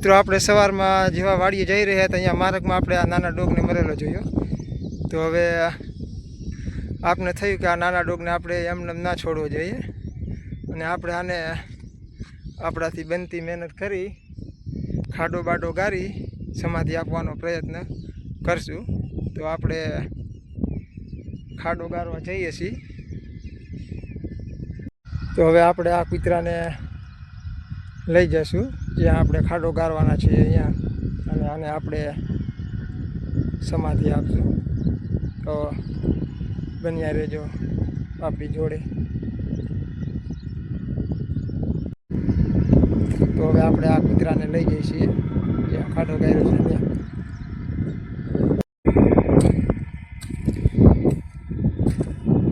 મિત્રો, આપણે સવારમાં જેવા વાડીએ જઈ રહ્યા હતા, અહીંયા માર્ગમાં આપણે આ નાના ડોગને મરેલો જોયો. તો હવે આપને થયું કે આ નાના ડોગને આપણે એમને એમ ના છોડવો જોઈએ. અને આપણે આને આપણાથી બનતી મહેનત કરી ખાડો બાડો ગારી, સમાધિ આપવાનો પ્રયત્ન કરશું. તો આપણે ખાડો ગારવા જઈએ છીએ. તો હવે આપણે આ કૂતરાને લઈ જઈશું જ્યાં આપણે ખાડો ગારવાના છીએ અહીંયા. અને આને આપણે સમાધિ આપશું. તો બન્યા રહેજો આપણી જોડે. તો હવે આપણે આ કૂતરાને લઈ જઈએ છીએ. જ્યાં ખાડો ગાર્યો છે ત્યાં.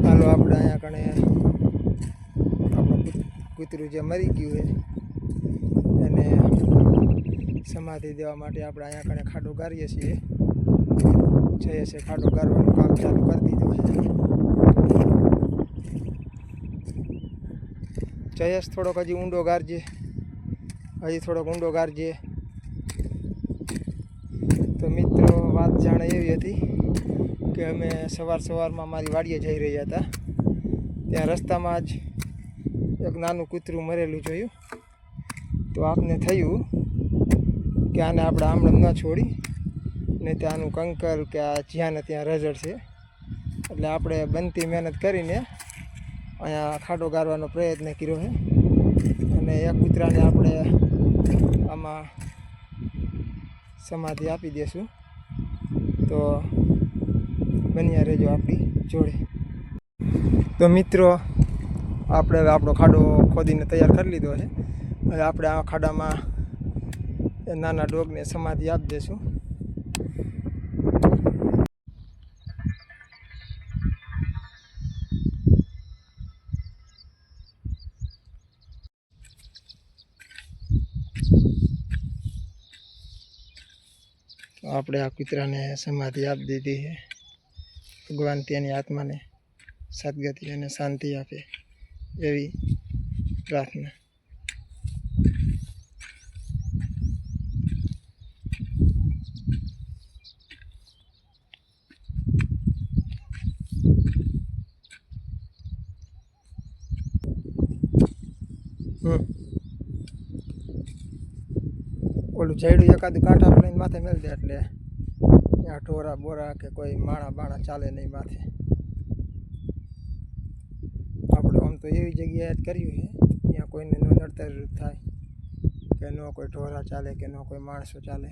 ચાલો આપણે અહીંયા કણે આપણું કૂત- કૂતરું જે મરી ગયું છે સમાધિ દેવા માટે આપણે અહીંયા કણે ખાડો ગારીએ છીએ. જઈએ છીએ ખાડો ગારવાનું કામ ચાલુ કરી દીધું છે. જયેશ થોડોક હજી ઊંડો ગારજે. હજી થોડોક ઊંડો ગારજે. તો મિત્રો, વાત જાણે એવી હતી કે અમે સવાર સવારમાં મારી વાડીએ જઈ રહ્યા હતા. ત્યાં રસ્તામાં જ એક નાનું કૂતરું મરેલું જોયું. તો આપને થયું કે આને આપણે આમણમ ન છોડી. ને ત્યાંનું કંકર કે આ જ્યાંને ત્યાં રઝળ છે. એટલે આપણે બનતી મહેનત કરીને અહીંયા ખાડો ગારવાનો પ્રયત્ન કર્યો છે. અને એક કૂતરાને આપણે આમાં સમાધિ આપી દઈશું તો બન્યા રહેજો આપણી જોડે. તો મિત્રો, આપણે આપણો ખાડો ખોદીને તૈયાર કરી લીધો છે. હવે આપણે આ ખાડામાં એ નાના ડોગને સમાધિ આપી દઈશું આપણે આ કૂતરાને સમાધિ આપી દીધી છે. ભગવાન તેની આત્માને સદગતિ અને શાંતિ આપે એવી પ્રાર્થના. ઓલું જયડું એકાદું કાંઠા લઈને માથે મેળ દે એટલે ત્યાં ઢોરા, બોરા કે કોઈ માણા બાણા ચાલે નહીં માથે. આપણે આમ તો એવી જગ્યાએ જ કર્યું છે, ત્યાં કોઈને નો નડતર થાય કે ન કોઈ ઢોરા ચાલે કે ન કોઈ માણસો ચાલે.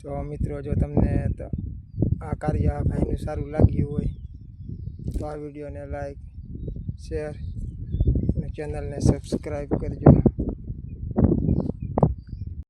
તો મિત્રો, જો તમને તો આ કાર્ય આ ભાઈનું સારું લાગ્યું હોય તો આ વિડીયોને લાઈક, શેર અને ચેનલને સબસ્ક્રાઈબ કરજો.